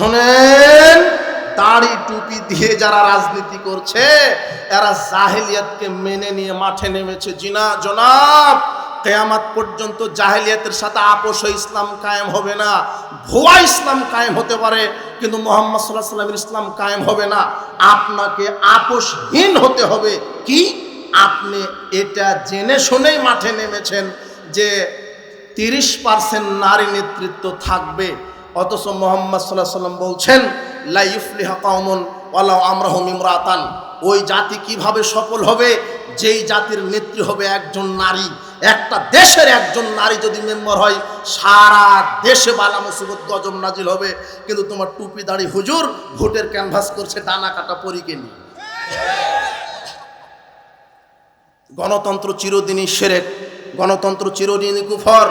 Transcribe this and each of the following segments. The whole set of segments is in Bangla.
শোনেন, দাড়ি টুপি দিয়ে যারা রাজনীতি করছে, এরা জাহেলিয়াতকে মেনে নিয়ে মাঠে নেমেছে। জিনা, জনাব, কেয়ামাত পর্যন্ত জাহেলিয়াতের সাথে আপোষ ইসলাম কায়েম হবে না। ভুয়া ইসলাম কায়েম হতে পারে, কিন্তু মোহাম্মদ সাল্লাহ সাল্লামের ইসলাম কায়েম হবে না। আপনাকে আপোষহীন হতে হবে। কি? আপনি এটা জেনে শুনেই মাঠে নেমেছেন যে তিরিশ পার্সেন্ট নারী নেতৃত্ব থাকবে। অথচ মোহাম্মদ সাল্লাহ সাল্লাম বলছেন লাইফলিহা কমন ওয়ালাউ আমরাহুম ইমরাতান ওই জাতি কীভাবে সফল হবে? যেই জাতির নেত্রী হবে একজন নারী। একটা দেশের একজন নারী যদি মেম্বার হয়, সারা দেশে বালা মুসিবত গজম নাজিল হবে। কিন্তু তোমার টুপি দাড়ি হুজুর, ভোটের ক্যানভাস করছে ডানা কাটা পরীকে নিয়ে। গণতন্ত্র চিরদিনই সেরেক, গণতন্ত্র চিরদিনই কুফর,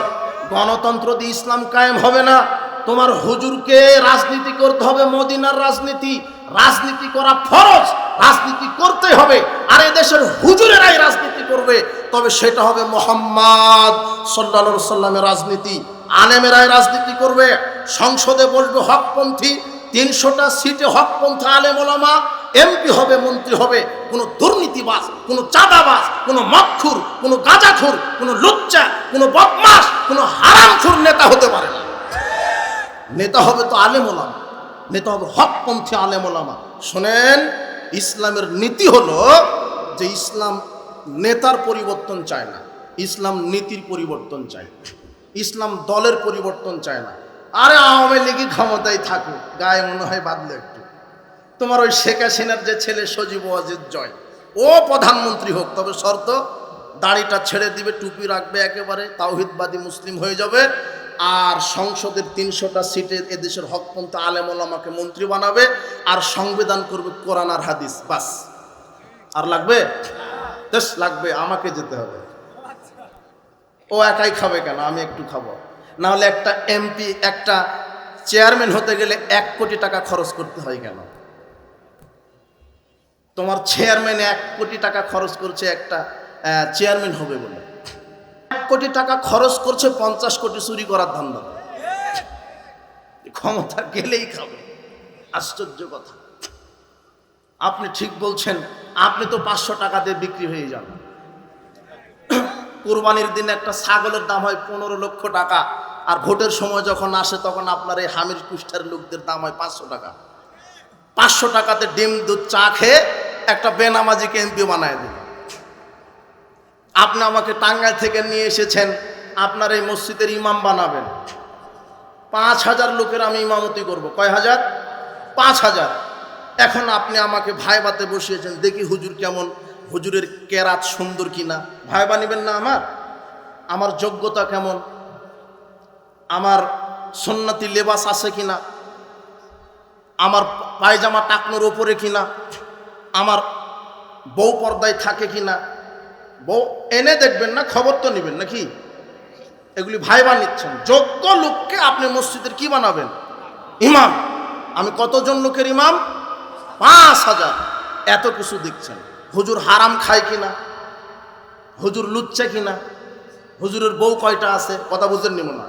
গণতন্ত্র দিয়ে ইসলাম কায়েম হবে না। তোমার হুজুরকে রাজনীতি করতে হবে, মদিনার রাজনীতি। রাজনীতি করা ফরজ, রাজনীতি করতে হবে। আর দেশের হুজুরেরাই রাজনীতি করবে। তবে সেটা হবে মোহাম্মদ সাল্লা সাল্লামের রাজনীতি। আলেমেরাই রাজনীতি করবে। সংসদে বসবে হকপন্থী। তিনশোটা সিটে হকপন্থী আলেম ওলামা। এমপি হবে, মন্ত্রী হবে। কোনো দুর্নীতিবাস কোনো চাঁদাবাস কোনো মক্ষুর কোনো গাঁজাখুর, কোনো লুচ্চা, কোনো বদমাস কোনো হারামখুর নেতা হতে পারে না। নেতা হবে তো আলেম ওলামা, নেতা হবে হকপন্থী আলেম ওলামা। শোনেন, ইসলামের নীতি হলো যে ইসলাম নেতার পরিবর্তন চায় না, ইসলাম নীতির পরিবর্তন চায় ইসলাম দলের পরিবর্তন চায় না। আরে আওয়ামী লীগই ক্ষমতায় থাকুক, গায়ে মনে হয় বাদলে একটু। তোমার ওই শেখ হাসিনার যে ছেলে সজীব ওয়াজিদ জয়, ও প্রধানমন্ত্রী হোক, তবে শর্ত, দাড়িটা ছেড়ে দিবে, টুপি রাখবে একেবারে, তাওহিদবাদী মুসলিম হয়ে যাবে। আর সংসদের তিনশোটা সিটে এদেশের হকপন্থ আলেমুল্লামাকে মন্ত্রী বানাবে আর সংবিধান করবে কোরআন আর হাদিস, বাস। আর লাগবে? বেশ, লাগবে, আমাকে যেতে হবে। ও একাই খাবে কেন? আমি একটু খাব। না হলে একটা এমপি একটা চেয়ারম্যান হতে গেলে এক কোটি টাকা খরচ করতে হয় কেন? তোমার চেয়ারম্যান এক কোটি টাকা খরচ করছে একটা চেয়ারম্যান হবে বলে। এক কোটি টাকা খরচ করছে, পঞ্চাশ কোটি চুরি করার ধান্দা। ক্ষমতা গেলেই খাবে। আশ্চর্য কথা। আপনি ঠিক বলছেন, আপনি তো পাঁচশো টাকা দিয়ে বিক্রি হয়ে যান। কোরবানির দিন একটা ছাগলের দাম হয় পনেরো লক্ষ টাকা, আর ভোটের সময় যখন আসে তখন আপনার এই হামির কুষ্ঠার লোকদের দাম হয় পাঁচশো টাকা। পাঁচশো টাকাতে ডিম, দুধ, চা খেয়ে একটা বেনামাজিকে এমপি বানায় দিল আপনি আমাকে টাঙ্গাইল থেকে নিয়ে এসেছেন, আপনার এই মসজিদের ইমাম বানাবেন। পাঁচ হাজার লোকের আমি ইমামতি করব। কয় হাজার? পাঁচ হাজার। এখন আপনি আমাকে ভাইবাতে বসিয়েছেন, দেখি হুজুর কেমন, হুজুরের কেরাত সুন্দর কিনা। ভাই নেবেন না আমার? আমার যোগ্যতা কেমন? আমার সন্ন্যতি লেবাস আছে কিনা? আমার পায়জামা টাকনোর ওপরে কিনা? আমার বউ পর্দায় থাকে কিনা? বউ এনে দেখবেন না, খবর তো নেবেন নাকি? এগুলি ভাইবা নিচ্ছেন। যোগ্য লোককে আপনি মসজিদের কি বানাবেন? ইমাম। আমি কতজন লোকের ইমাম? পাঁচ হাজার। এত কিছু দেখছেন। হুজুর হারাম খায় কিনা? হুজুর লুচ্ছে কিনা? হুজুরের বউ কয়টা আছে? কথা বুঝেন নিব না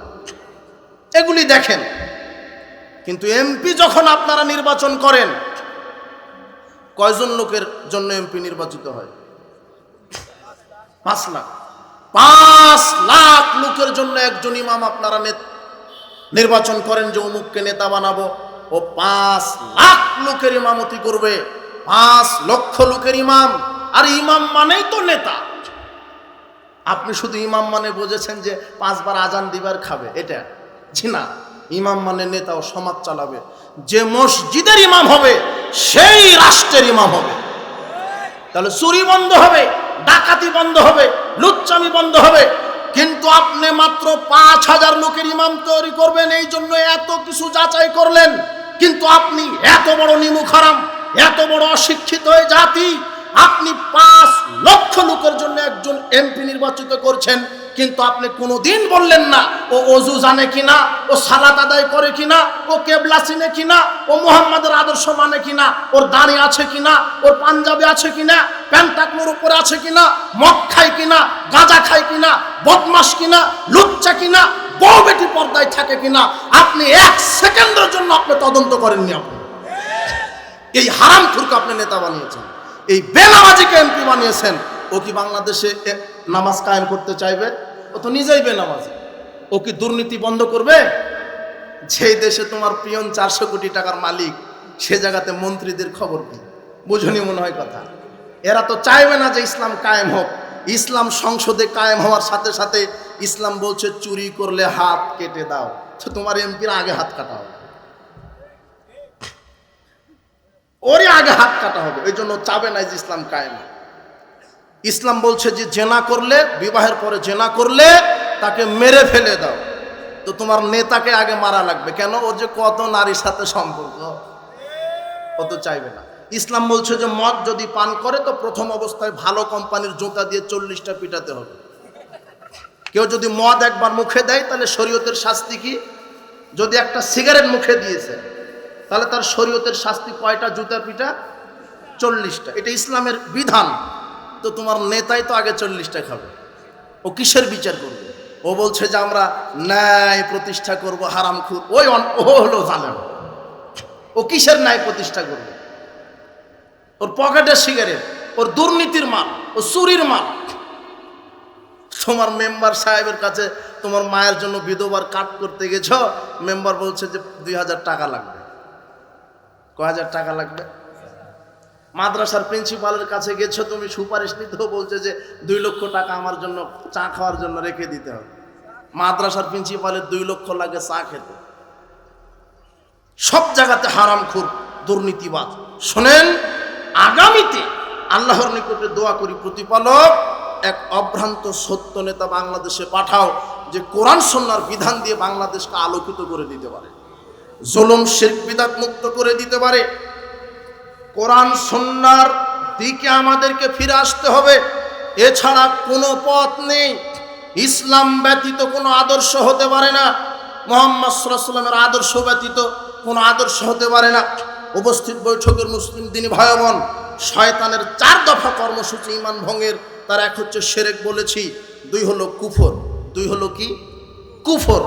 এগুলি দেখেন। কিন্তু এমপি যখন আপনারা নির্বাচন করেন, কয়জন লোকের জন্য এমপি নির্বাচিত হয়? পাঁচ লাখ। পাঁচ লাখ লোকের জন্য একজন ইমাম আপনারা নির্বাচন করেন যে অমুককে নেতা বানাবো। ও পাঁচ লাখ লোকের ইমামতি করবে। পাঁচ লক্ষ লোকের ইমাম। আর ইমাম মানেই তো নেতা। আপনি শুধু ইমাম মানে বুঝেছেন যে পাঁচবার আজান দিবার খাবে। এটা জি না। ইমাম মানে নেতা ও সমাজ চালাবে। যে মসজিদের ইমাম হবে, সেই রাষ্ট্রের ইমাম হবে। তাহলে চুরি বন্ধ হবে। ডাকাতি বন্ধ হবে, লুচ্চামি বন্ধ হবে। কিন্তু আপনি মাত্র পাঁচ হাজার লোকের ইমাম তৈরি করবেন, এই জন্য এত কিছু যাচাই করলেন। কিন্তু আপনি এত বড় নিমু খারাম এত বড় অশিক্ষিত হয়ে জাতি, আপনি পাঁচ লক্ষ লোকের জন্য একজন এমপি নির্বাচিত করছেন। কিন্তু আপনি কোনোদিন বললেন না, ও অজু জানে কিনা, ও সালাত আদায় করে কিনা, ও কেবলা চিনে কিনা, ও মোহাম্মদের আদর্শ মানে কিনা, ওর দাড়ি আছে কিনা, ওর পাঞ্জাবি আছে কিনা প্যান্ট টাকনোর উপরে আছে কিনা, মদ খায় কিনা, গাঁজা খায় কিনা বদমাস কিনা, লুচ্চা কিনা, বউ বেটি পর্দায় থাকে কিনা, আপনি এক সেকেন্ডের জন্য আপনি তদন্ত করেননি আপনি। এই হারাম খুরকে আপনি নেতা বানিয়েছেন, এই বেনামাজিকে এমপি বানিয়েছেন ও কি বাংলাদেশে নামাজ কায়েম করতে চাইবে? ও তো নিজেই বেনামাজি। ও কি দুর্নীতি বন্ধ করবে? যেই দেশে তোমার পিয়ন চারশো কোটি টাকার মালিক, সে জায়গাতে মন্ত্রীদের খবর কি? বুঝনি মনে হয় কথা। এরা তো চাইবে না যে ইসলাম কায়েম হোক। ইসলাম সংসদে কায়েম হওয়ার সাথে সাথে ইসলাম বলছে, চুরি করলে হাত কেটে দাও। তো তোমার এমপির আগে হাত কাটা হবে। ওরই আগে হাত কাটা হবে। এই জন্য চাবে না যে ইসলাম কায়েম হোক। ইসলাম বলছে যে জেনা করলে, বিবাহের পরে জেনা করলে তাকে মেরে ফেলে দাও। তো তোমার নেতাকে আগে মারা লাগবে। কেন? ওর যে কত নারীর সাথে সম্পর্ক? ও তো চাইবে না। ইসলাম বলছে যে মদ যদি পান করে, তো প্রথম অবস্থায় ভালো কোম্পানির জুতা দিয়ে চল্লিশটা পিটাতে হবে। কেউ যদি মদ একবার মুখে দেয়, তাহলে শরীয়তের শাস্তি কি? যদি একটা সিগারেট মুখে দিয়েছে, তাহলে তার শরীয়তের শাস্তি কয়টা জুতা পিটা? চল্লিশটা। এটা ইসলামের বিধান। তো তোমার নেতাই তো আগে চল্লিশটা খাবে। ও কিসের বিচার করবে? ও বলছে যে আমরা ন্যায় প্রতিষ্ঠা করব, হারাম খুর ওই ও হলো জানেন ও কিসের ন্যায় প্রতিষ্ঠা করবে? ওর পকেটের সিগারেট, ওর দুর্নীতির মাল, ও চুরির মাল। তোমার মেম্বার সাহেবের কাছে তোমার মায়ের জন্য বিধবার কাট করতে গেছ, মেম্বার বলছে যে দুই হাজার টাকা লাগবে। ক হাজার টাকা লাগবে? মাদ্রাসার প্রিন্সিপালের কাছে গেছো, তুমি সুপারিশ নিতেও বলছে যে দুই লক্ষ টাকা আমার জন্য চা খাওয়ার জন্য রেখে দিতে হবে। মাদ্রাসার প্রিন্সিপালের দুই লক্ষ লাগে চা খেতে। সব জায়গাতে হারাম খুর দুর্নীতিবাদ শোনেন, আগামীতে আল্লাহর নিকটে দোয়া করি, প্রতিপালক, এক অভ্রান্ত সত্য নেতা বাংলাদেশে পাঠাও, যে কোরআন সন্ন্যার বিধান দিয়ে বাংলাদেশকে আলোকিত করে দিতে পারে। জুলুম শিল্প বিদাত মুক্ত করে দিতে পারে। কোরআন সন্ন্যার দিকে আমাদেরকে ফিরে আসতে হবে। এছাড়া কোনো পথ নেই। ইসলাম ব্যতীত কোনো আদর্শ হতে পারে না। মোহাম্মদ সাল্লামের আদর্শ ব্যতীত কোনো আদর্শ হতে পারে না। উপস্থিত বৈঠকের মুসলিম দিনী ভাই বোন শয়তানের চার দফা কর্মসূচি ইমান ভঙ্গের, তার এক হচ্ছে সেরেক বলেছি, দুই হলো কুফর। দুই হলো কি? কুফর।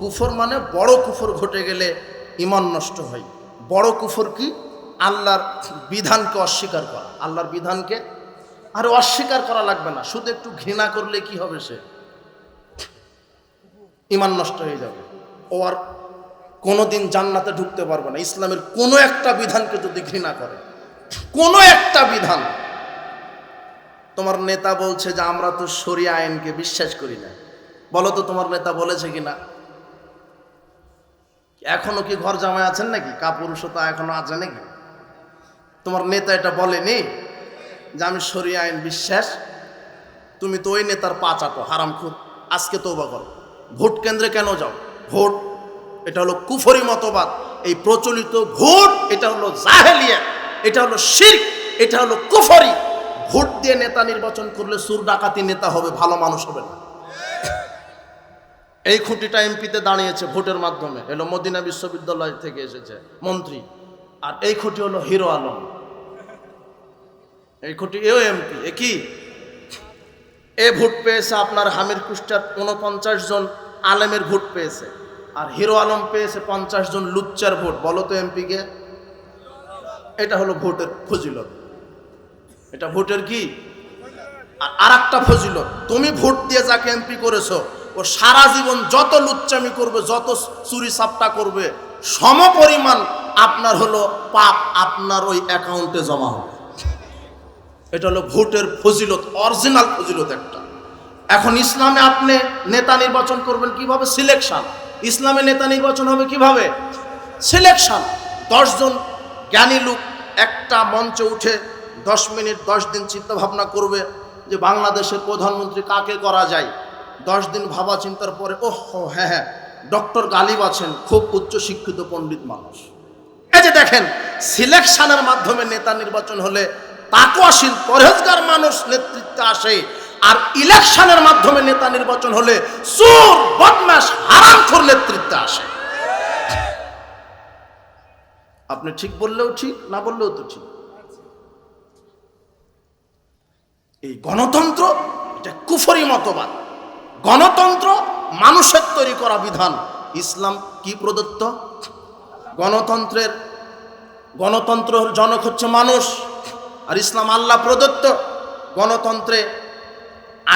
কুফর মানে বড় কুফর ঘটে গেলে ইমান নষ্ট হয়। বড় কুফর কি? আল্লাহর বিধানকে অস্বীকার করা। আল্লাহর বিধানকে আর অস্বীকার করা লাগবে না। শুধু একটু ঘৃণা করলে কি হবে সে? ইমান নষ্ট হয়ে যাবে। ও আর কোনোদিন জান্নাতে ঢুকতে পারবে না। ইসলামের কোনো একটা বিধানকে যদি ঘৃণা করে, কোনো একটা বিধান, তোমার নেতা বলছে যে আমরা তো সরিয়া আইনকে বিশ্বাস করি না। বলো তো তোমার নেতা বলেছে কিনা? এখনও কি ঘর জামাই আছেন নাকি? কাপুরুষতা এখনও আছে নাকি? তোমার নেতা এটা বলেনি যে আমি সরিয়া আইন বিশ্বাস, তুমি তো ওই নেতার পা চাটো, হারাম খুব আজকে তৌবা করো। ভোট কেন্দ্রে কেন যাও? ভোট, এটা হলো কুফরি মতবাদ। এই প্রচলিত ভোট, এটা হলো জাহেলিয়া এটা হলো শির্ক, এটা হলো কুফরি। ভোট দিয়ে নেতা নির্বাচন করলে সুর ডাকাতি নেতা হবে, ভালো মানুষ হবে না। এই খুঁটিটা এমপিতে দাঁড়িয়েছে ভোটের মাধ্যমে। এলো মদিনা বিশ্ববিদ্যালয় থেকে এসেছে মন্ত্রী। আর এই খুঁটি হলো হিরো আলম। এই খুঁটি, এও এমপি, এ কি? এ ভোট পেয়েছে আপনার হামির কুষ্টার উনপঞ্চাশ জন আলেমের ভোট পেয়েছে, আর হিরো আলম পেয়েছে পঞ্চাশ জন লুচ্চার ভোট, বলো তো এমপিকে এটা হলো ভোটের ফজিলত। এটা ভোটের কি? আর আরেকটা ফজিলত, তুমি ভোট দিয়ে যাকে এমপি করেছ, ও সারা জীবন যত লুচ্চামি করবে, যত চুরি সাপটা করবে সম পরিমাণ আপনার হলো পাপ আপনার ওই অ্যাকাউন্টে জমা হবে। এটা হলো ভোটের ফজিলত, অরিজিনাল ফজিলত একটা। এখন ইসলামে আপনি নেতা নির্বাচন করবেন কীভাবে? সিলেকশন। ইসলামে নেতা নির্বাচন হবে কীভাবে? সিলেকশন। দশজন জ্ঞানী লোক একটা মঞ্চে উঠে দশ মিনিট, দশ দিন চিন্তা ভাবনা করবে যে বাংলাদেশের প্রধানমন্ত্রী কাকে করা যায়? দশ দিন ভাবা চিন্তার পরে, ওহ হ্যাঁ হ্যাঁ ডক্টর গালিব আছেন, খুব উচ্চ শিক্ষিত পণ্ডিত মানুষ। এই যে দেখেন, সিলেকশনের মাধ্যমে নেতা নির্বাচন হলে তাকওয়াশীল পরহেজগার মানুষ নেতৃত্বে আসে। আর ইলেকশনের মাধ্যমে নেতা নির্বাচন হলে চোর বদমাস হারামখোর নেতৃত্বে আসে। আপনি ঠিক বললেও ঠিক, না বললেও তো ঠিক। এই গণতন্ত্র, এটা কুফরি মতবাদ। গণতন্ত্র মানুষের তৈরি করা বিধান। ইসলাম কি প্রদত্ত? গণতন্ত্রের গণতন্ত্রের জনক হচ্ছে মানুষ। আর ইসলাম আল্লাহ প্রদত্ত গণতন্ত্রে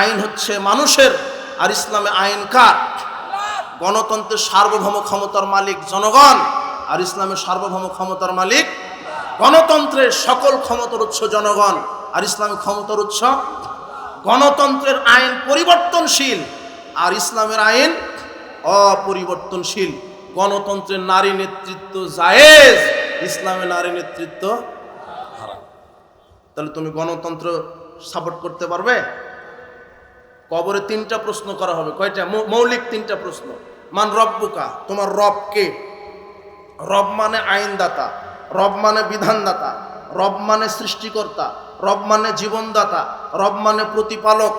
আইন হচ্ছে মানুষের, আর ইসলামে আইন কার গণতন্ত্রের সার্বভৌম ক্ষমতার মালিক জনগণ, আর ইসলামের সার্বভৌম ক্ষমতার মালিক গণতন্ত্রের সকল ক্ষমতার উৎস জনগণ, আর ইসলামের ক্ষমতার উৎস গণতন্ত্রের আইন পরিবর্তনশীল, আর ইসলামের আইন অপরিবর্তনশীল গণতন্ত্রের নারী নেতৃত্ব জায়েজ ইসলামের নারী নেতৃত্ব হারাম। তাহলে তুমি গণতন্ত্র সাপোর্ট করতে পারবে? কবরে তিনটা প্রশ্ন করা হবে। কয়টা? মৌলিক তিনটা প্রশ্ন। মান রব্বুকা, তোমার রব কে? রব মানে আইনদাতা, রব মানে বিধানদাতা, রব মানে সৃষ্টিকর্তা, রব মানে জীবনদাতা, রব মানে প্রতিপালক।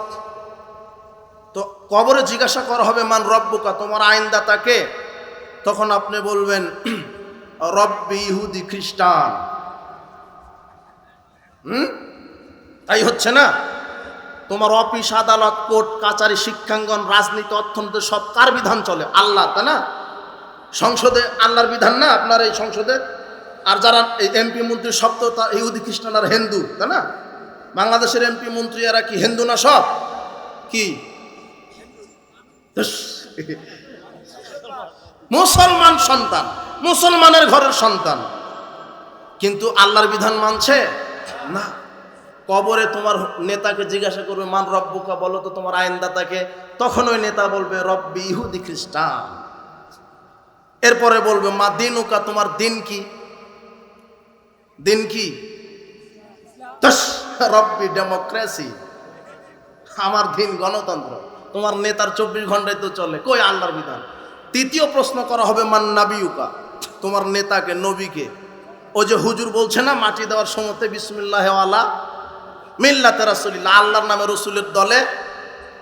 তো কবরে জিজ্ঞাসা করা হবে, মান রব্বুকা, তোমার আইনদাতা কে? তখন আপনি বলবেন, রব্বি ইহুদি খ্রিস্টান। হুম? তাই হচ্ছে না? তোমার অফিস, আদালত, কোর্ট, কাচারি, শিক্ষাঙ্গন, রাজনীতি, অর্থনীতি, সব কার বিধান চলে? আল্লাহ, তাই না? সংসদে আল্লাহর বিধান না আপনার এই সংসদে? আর যারা এই এমপি, মন্ত্রী, সব তো ইহুদি, খ্রিস্টান আর হিন্দু, তাই না? বাংলাদেশের এমপি, মন্ত্রী, এরা কি হিন্দু না সব? কি। মুসলমান সন্তান, মুসলমানের ঘরের সন্তান। কিন্তু আল্লাহর বিধান মানছে? না। কবরে তোমার নেতাকে জিজ্ঞাসা করবে, মান রব্বুকা? বলো তো তোমার আইনদাতাকে। তখন ওই নেতা বলবে, রব্বি ইহুদি খ্রিস্টান। এরপরে বলবে, মা দিনুকা, তোমার দিন কি? দিন কি? রব্বি ডেমোক্রেসি। আমার দিন গণতন্ত্র। তোমার নেতার চব্বিশ ঘন্টায় তো চলে। কই আল্লাহর বিধান? তৃতীয় প্রশ্ন করা হবে, মান নাবিউকা তোমার নেতাকে, নবীকে। ও যে হুজুর বলছে না, মাটি দেওয়ার সময়তে বিসমুল্লাহ আলা মিল্লাতে রাসুলিল্লাহ, আল্লাহর নামে রসুলের দলে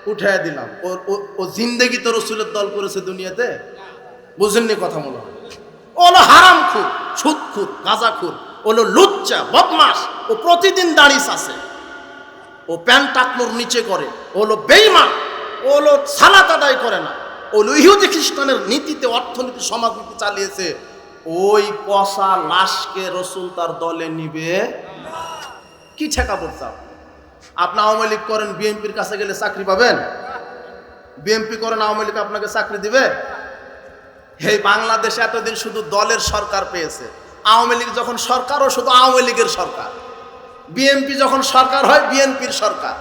উঠাই দিলাম। ওর ও- জিন্দেগি তো রসুলের দল করেছে দুনিয়াতে? বুঝেননি কথা মনে ও হারাম খুর সুদ খুর, গাঁজা খুর, ও হলো লুচ্চা বদমাস ও প্রতিদিন দাঁড়িয়ে আছে। ও প্যান্ট টাকনোর নিচে করে, ও হলো বেইমান ও সালাত আদায় করে না। ও ইহুদি খ্রিস্টানের নীতিতে, অর্থনীতি, সমাজনীতি চালিয়েছে। ওই পশা লাশকে রসুল তার দলে নিবে। কি ঠেকা পড়ছে আপনি? আপনি আওয়ামী লীগ করেন, বিএনপির কাছে গেলে চাকরি পাবেন? বিএনপি করেন, আওয়ামী লীগ আপনাকে চাকরি দিবে? এই বাংলাদেশে এতদিন শুধু দলের সরকার পেয়েছে। আওয়ামী লীগ যখন সরকারও শুধু আওয়ামী লীগের সরকার। বিএনপি যখন সরকার হয়, বিএনপির সরকার।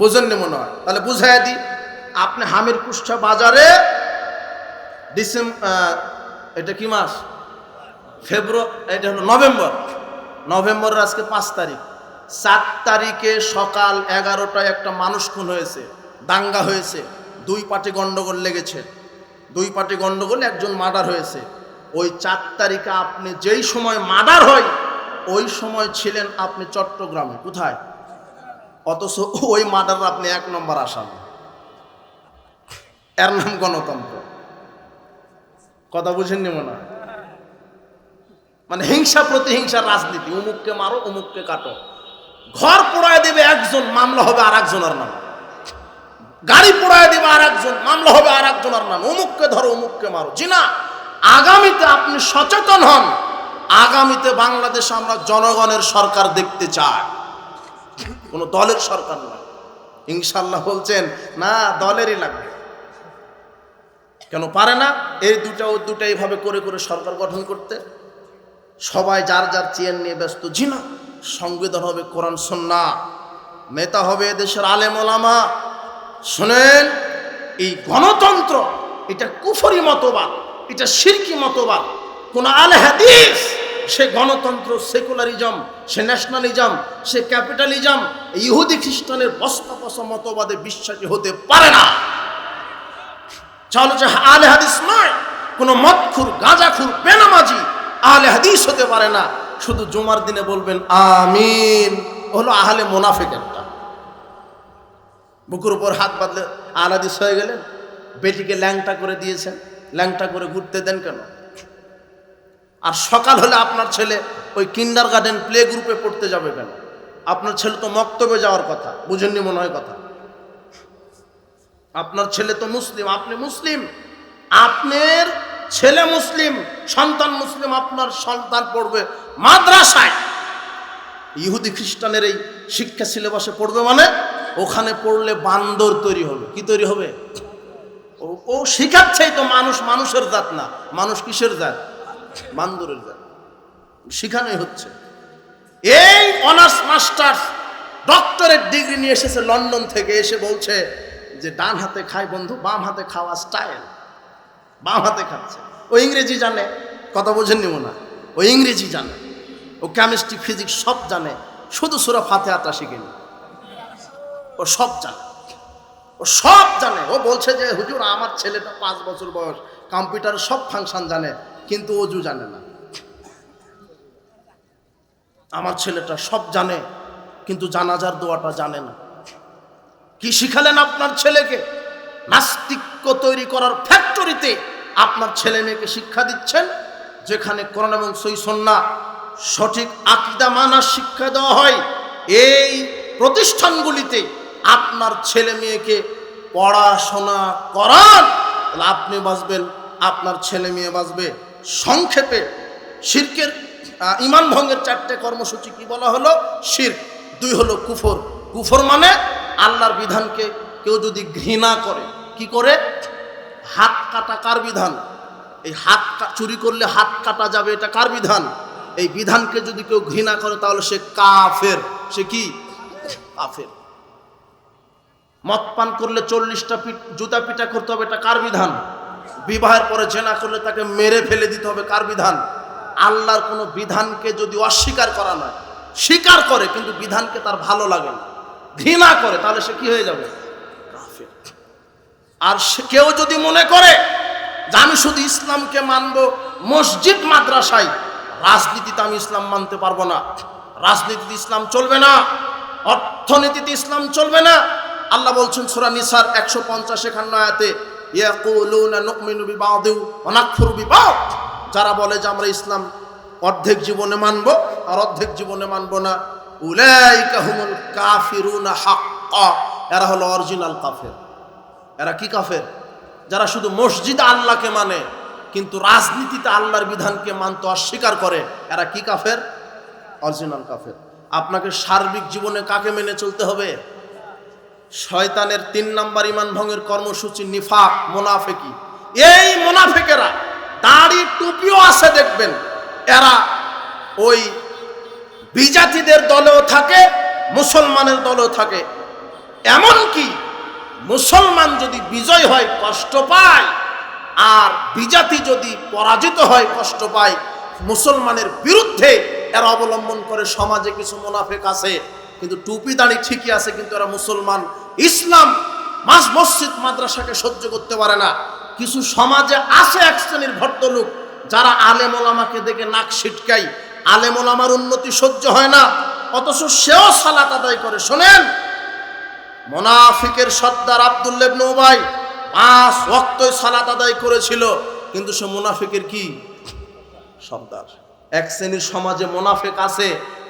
বুঝেননি মনে হয়? তাহলে বুঝাই দিই, আপনি হামির কুষ্ঠা বাজারে ডিসেম্বর এটা কি মাস? ফেব্রুয়ারি এটা হলো নভেম্বর। নভেম্বরের আজকে পাঁচ তারিখ। সাত তারিখে সকাল এগারোটায় একটা মানুষ খুন হয়েছে, দাঙ্গা হয়েছে। দুই পার্টি গন্ডগোল লেগেছে। দুই পার্টি গন্ডগোল, একজন মার্ডার হয়েছে। ওই চার তারিখে আপনি যেই সময় মার্ডার হয়, ওই সময় ছিলেন আপনি চট্টগ্রামে। কোথায়? অথচ ওই মার্ডার আপনি এক নম্বর আসামি। এর নাম গণতন্ত্র। কথা বুঝেননি মনে হয়? মানে হিংসা প্রতিহিংসার রাজনীতি, উমুককে মারো, উমুককে কাটো। ঘর পোড়ায় দেবে একজন, মামলা হবে আর একজনের নাম। গাড়ি পোড়ায় দেবে আর একজন মামলা হবে আর একজনের নাম। উমুককে ধরো, উমুককে মারো। জি না, আগামীতে আপনি সচেতন হন। আগামীতে বাংলাদেশ আমরা জনগণের সরকার দেখতে চাই। কোনো দলের সরকার নয়। ইনশাল্লাহ বলছেন, না, দলেরই লাগবে। কেন পারে না? এই দুটা ও দুটা এইভাবে করে করে সরকার গঠন করতে। সবাই যার যার চেয়ার নিয়ে ব্যস্ত জি না সংবিধান হবে কোরআন, সন্না। নেতা হবে দেশের আলেম, ওলামা। শোনেন, এই গণতন্ত্র, এটা কুফরি মতবাদ, এটা সিরকি মতবাদ। কোন আলে হাদিস, সে গণতন্ত্র, সেকুলারিজম, সে ন্যাশনালিজম, সে ক্যাপিটালিজম, ইহুদি খ্রিস্টানের বস্তা পচা মতবাদে বিশ্বাসী হতে পারে না। তাহলে যে আলে হাদিস নয়, কোনো মদখুর, গাঁজাখুর, বেনামাজি আহলে হাদিস হতে পারে না। শুধু জুমার দিনে বলবেন, আমিন। হলো আহলে মোনাফেকেরটা। বুকুর উপর হাত বাঁধলে আহলে হয়ে গেলেন। বেটিকে ল্যাংটা করে দিয়েছেন। ল্যাংটা করে ঘুরতে দেন কেন? আর সকাল হলে আপনার ছেলে ওই কিন্ডার গার্ডেন প্লে গ্রুপে পড়তে যাবে কেন? আপনার ছেলে তো মক্তবে যাওয়ার কথা, বুঝেননি মনে হয় কথা? আপনার ছেলে তো মুসলিম, আপনি মুসলিম। আপনার ছেলে মুসলিম, সন্তান মুসলিম আপনার সন্তান পড়বে মাদ্রাসায়। ইহুদি খ্রিস্টানের এই শিক্ষা সিলেবাসে পড়বে মানে ওখানে পড়লে বান্দর তৈরি হবে। কি তৈরি হবে? ও শিখাচ্ছেই তো মানুষ মানুষের জাত না। মানুষ কিসের জাত? বান্দরের জাত। শিখানোই হচ্ছে। এই অনার্স, মাস্টার্স, ডক্টরেট ডিগ্রি নিয়ে এসেছে লন্ডন থেকে, এসে বলছে যে ডান হাতে খায় বন্ধু, বাম হাতে খাওয়া স্টাইল বাম হাতে খাচ্ছে। ও ইংরেজি জানে, কথা বোঝেননি না। ও ইংরেজি জানে, ও কেমিস্ট্রি ফিজিক্স সব জানে, শুধু সুরা ফাতে আটা শিখেনি ও সব জানে। ও সব জানে। ও বলছে যে, হুজুর, আমার ছেলেটা পাঁচ বছর বয়স কম্পিউটার সব ফাংশন জানে, কিন্তু অজু জানে না। আমার ছেলেটা সব জানে, কিন্তু জানাজার দোয়াটা জানে না। কি শিখালেন আপনার ছেলেকে? নাস্তিক্য তৈরি করার ফ্যাক্টরিতে আপনার ছেলে মেয়েকে শিক্ষা দিচ্ছেন, যেখানে কোরআন এবং সৈসন্না সঠিক আকিদা মানার শিক্ষা দেওয়া হয়। এই প্রতিষ্ঠানগুলিতে আপনার ছেলে মেয়েকে পড়াশোনা করান, তাহলে আপনি বাঁচবেন, আপনার ছেলে মেয়ে বাঁচবে। সংক্ষেপে, শির্কের ইমান ভঙ্গের চারটে কর্মসূচি কি বলা হলো? শির্ক। দুই হলো কুফর। কুফর মানে আল্লাহর বিধানকে কেউ যদি ঘৃণা করে কি করে? হাত কাটা কার বিধান? এই হাত চুরি করলে হাত কাটা যাবে, এটা কার বিধান? এই বিধানকে যদি কেউ ঘৃণা করে, তাহলে সে কাফের। সে কি? কাফের। মদ পান করলে চল্লিশটা জুতা পিটা করতে হবে, এটা কার বিধান? বিবাহের পরে জেনা করলে তাকে মেরে ফেলে দিতে হবে, কার বিধান? আল্লাহর কোনো বিধানকে যদি অস্বীকার করা নয়, স্বীকার করে, কিন্তু বিধানকে তার ভালো লাগে ঘৃণা করে, তাহলে সে কি হয়ে যাবে? আর কেউ যদি মনে করে যে আমি শুধু ইসলামকে মানব, মসজিদ, মাদ্রাসায়, রাজনীতিতে আমি ইসলাম মানতে পারব না। রাজনীতিতে ইসলাম চলবে না, অর্থনীতিতে ইসলাম চলবে না। আল্লাহ বলছেন সুরা নিসার একশো পঞ্চাশ এখান্ন আয়াতে যারা বলে যে আমরা ইসলাম অর্ধেক জীবনে মানব আর অর্ধেক জীবনে মানব না, উলাইকা হুমুল কাফিরুনা হাক্কা। এরা হলো অরিজিনাল কাফের। এরা কি কাফের? যারা শুধু মসজিদ আল্লাহকে মানে কিন্তু রাজনীতিতে আল্লাহর বিধানকে মানতে অস্বীকার করে, এরা কি কাফের? অরিজিনাল কাফের। আপনাকে সার্বিক জীবনে কাকে মেনে চলতে হবে? শয়তানের তিন নাম্বার ইমান ভঙ্গের কর্মসূচি নিফাক, মোনাফেকি। এই মোনাফেকেরা দাড়ি টুপিও আছে দেখবেন। এরা ওই বিজাতিদের দলেও থাকে, মুসলমানের দলেও থাকে। এমনকি মুসলমান যদি বিজয় হয়, কষ্ট পায়, আর বিজাতি যদি পরাজিত হয়, কষ্ট পায়, মুসলমানের বিরুদ্ধে এরা অবলম্বন করে সমাজে কিছু মুনাফেক আছে, কিন্তু টুপি দাড়ি ঠিকই আছে, কিন্তু এরা মুসলমান। ইসলাম মাস মসজিদ মাদ্রাসাকে সহ্য করতে পারে না। কিছু সমাজে আছে এক শ্রেণির ভদ্রলোক, যারা আলেম ওলামাকে দেখে নাক ছিটকাই আলেম ওলামার উন্নতি সহ্য হয় না, অথচ সেও সালাত আদায় করে। শোনেন মোনাফিকের সর্দার আবদুল্লেব নৌবাই পাঁচ ওয়াক্তই সালাত আদায় করেছিল কিন্তু সে মোনাফিকের কি? সর্দার। এক শ্রেণির সমাজে মোনাফেক আছে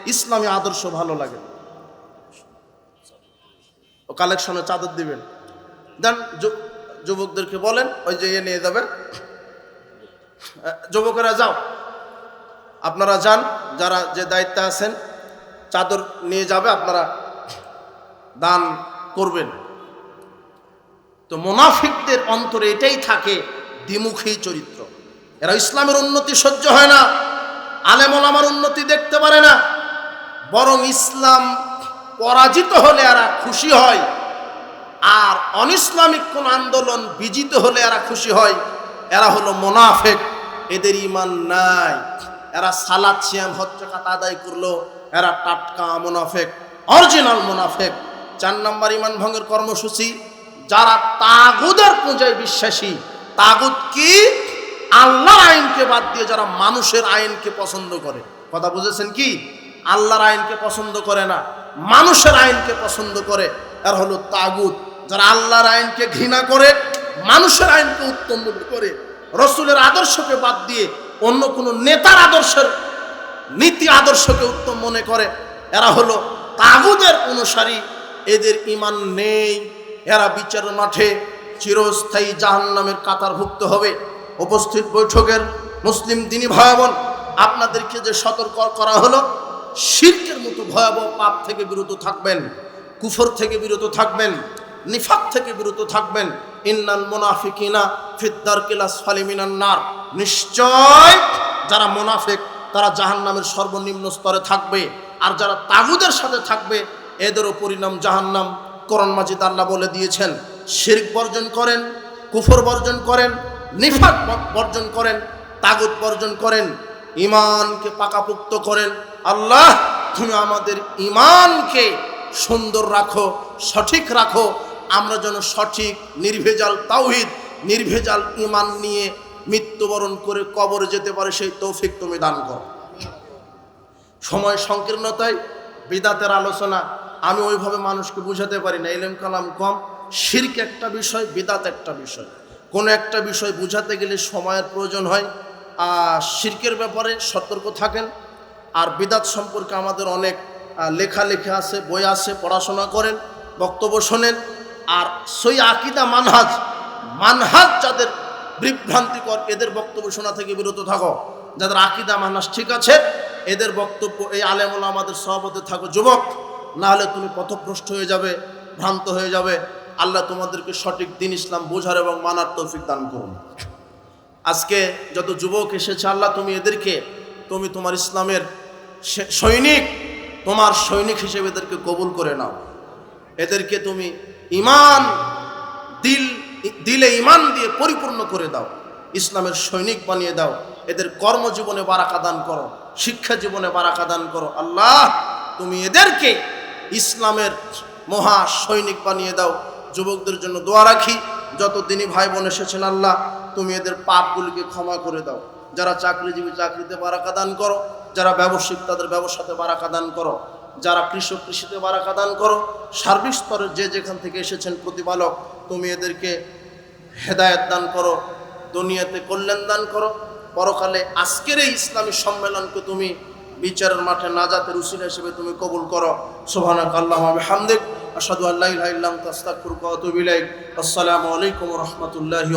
ইসলামী আদর্শ ভালো লাগে ও কালেকশনে চাদর দিবেন। দেন যুবকদেরকে বলেন ওই যে ইয়ে নিয়ে যাবে আহ, যুবকেরা যাও। আপনারা যান যারা যে দায়িত্বে আছেন চাদর নিয়ে যাবে আপনারা দান করবেন। তো মোনাফিকদের অন্তরে এটাই থাকে দ্বিমুখী চরিত্র। এরা ইসলামের উন্নতি সহ্য হয় না আলেমল আমার উন্নতি দেখতে পারে না। বরং ইসলাম পরাজিত হলে এরা খুশি হয়, আর অনিসলামিক কোন আন্দোলন বিজিত হলে এরা খুশি হয়। এরা হলো মোনাফেক, এদের ইমান নাই। এরা সালাদ, সিয়াম হচ্চকাত আদায় করল, এরা টাটকা মোনাফেক, অরিজিনাল মোনাফেক। চার নম্বর ইমান ভঙ্গের কর্মসূচি, যারা তাগুদের পূজায় বিশ্বাসী, তাগুদ কি? আল্লাহর আইনকে বাদ দিয়ে যারা মানুষের আইনকে পছন্দ করে। কথা বুঝেছেন কি? আল্লাহর আইনকে পছন্দ করে না, মানুষের আইনকে পছন্দ করে। আর হলো তাগুদ, যারা আল্লাহর আইনকে ঘৃণা করে, মানুষের আইনকে উত্তম করে। রসুলের আদর্শকে বাদ দিয়ে অন্য কোনো নেতার আদর্শের নীতি আদর্শকে উত্তম মনে করে। এরা হলো তাগুদের অনুসারী এদের ইমান নেই। এরা বিচার মাঠে চিরস্থায়ী জাহান জাহান্নামের কাতারভুক্ত হবে। উপস্থিত বৈঠকের মুসলিম দিনী ভয়াবন আপনাদেরকে যে সতর্ক করা হলো, শিরকের মতো ভয়াবহ পাপ থেকে বিরত থাকবেন, কুফর থেকে বিরত থাকবেন, নিফাক থেকে বিরত থাকবেন। ইন্নাল মুনাফিকিনা ফিদ্দার কিলাস ফালিমিনান নার। নিশ্চয় যারা মুনাফিক, তারা জাহান্নামের সর্বনিম্ন স্তরে থাকবে। আর যারা তাগুদের সাথে থাকবে এদেরও পরিণাম জাহান্নাম। করণ মাজিদ আল্লাহ বলে দিয়েছেন, শিরক বর্জন করেন, কুফর বর্জন করেন, নিফাক ব- বর্জন করেন তাগুদ বর্জন করেন ইমানকে পাকাপুক্ত করেন। আল্লাহ, তুমি আমাদের ইমানকে সুন্দর রাখো, সঠিক রাখো। আমরা যেন সঠিক, নির্ভেজাল তাওহিদ, নির্ভেজাল ইমান নিয়ে মৃত্যুবরণ করে কবরে যেতে পারে, সেই তৌফিক তুমি দান করো। সময় সংকীর্ণতায় বিদাতের আলোচনা, আমি ওইভাবে মানুষকে বুঝাতে পারি না। এলেম কালাম কম, শির্ক একটা বিষয়, বিদাত একটা বিষয়। কোনো একটা বিষয় বুঝাতে গেলে সময়ের প্রয়োজন হয়। আর শির্কের ব্যাপারে সতর্ক থাকেন। আর বিদাত সম্পর্কে আমাদের অনেক লেখালেখি আছে, বই আছে, পড়াশোনা করেন, বক্তব্য শোনেন। আর সই আকিদা মানহাজ মানহাজ যাদের বিভ্রান্তিকর, এদের বক্তব্য শোনা থেকে বিরত থাকো। যাদের আকিদা মানহাজ ঠিক আছে এদের বক্তব্য, এই আলেমুল আমাদের সভাপতি থাকো যুবক না হলে তুমি পথভ্রষ্ট হয়ে যাবে, ভ্রান্ত হয়ে যাবে। আল্লাহ তোমাদেরকে সঠিক দিন ইসলাম বোঝার এবং মানার তৌফিক দান করুন। আজকে যত যুবক এসেছে, আল্লাহ তুমি এদেরকে, তুমি তোমার ইসলামের সৈনিক, তোমার সৈনিক হিসেবে এদেরকে কবুল করে নাও। এদেরকে তুমি ইমান, দিল, দিলে ইমান দিয়ে পরিপূর্ণ করে দাও। ইসলামের সৈনিক বানিয়ে দাও। এদের কর্মজীবনে বারাকা দান করো। শিক্ষা জীবনে বারাকা দান করো। আল্লাহ, তুমি এদেরকে ইসলামের মহা সৈনিক বানিয়ে দাও। যুবকদের জন্য দোয়া রাখি। যত দিনই ভাই বোন এসেছেন আল্লাহ, তুমি এদের পাপগুলিকে ক্ষমা করে দাও। যারা চাকরিজীবী চাকরিতে বারাকা দান করো, যারা ব্যবসায়িক তাদের ব্যবসাতে বারাকা দান করো। যারা কৃষক কৃষিতে বারাকা দান করো, সার্বিক স্তরের যে যেখান থেকে এসেছেন প্রতিপালক, তুমি এদেরকে হেদায়েত দান করো, দুনিয়াতে কল্যাণ দান করো। পরকালে আজকের এই ইসলামী সম্মেলনকে তুমি বিচারের মাঠে নাজাতের উসিলা হিসেবে তুমি কবুল করো। সোহানা কাল্লাম হামদেক আসাদু আল্লাহ আসসালামু আলাইকুম রহমতুল্লাহ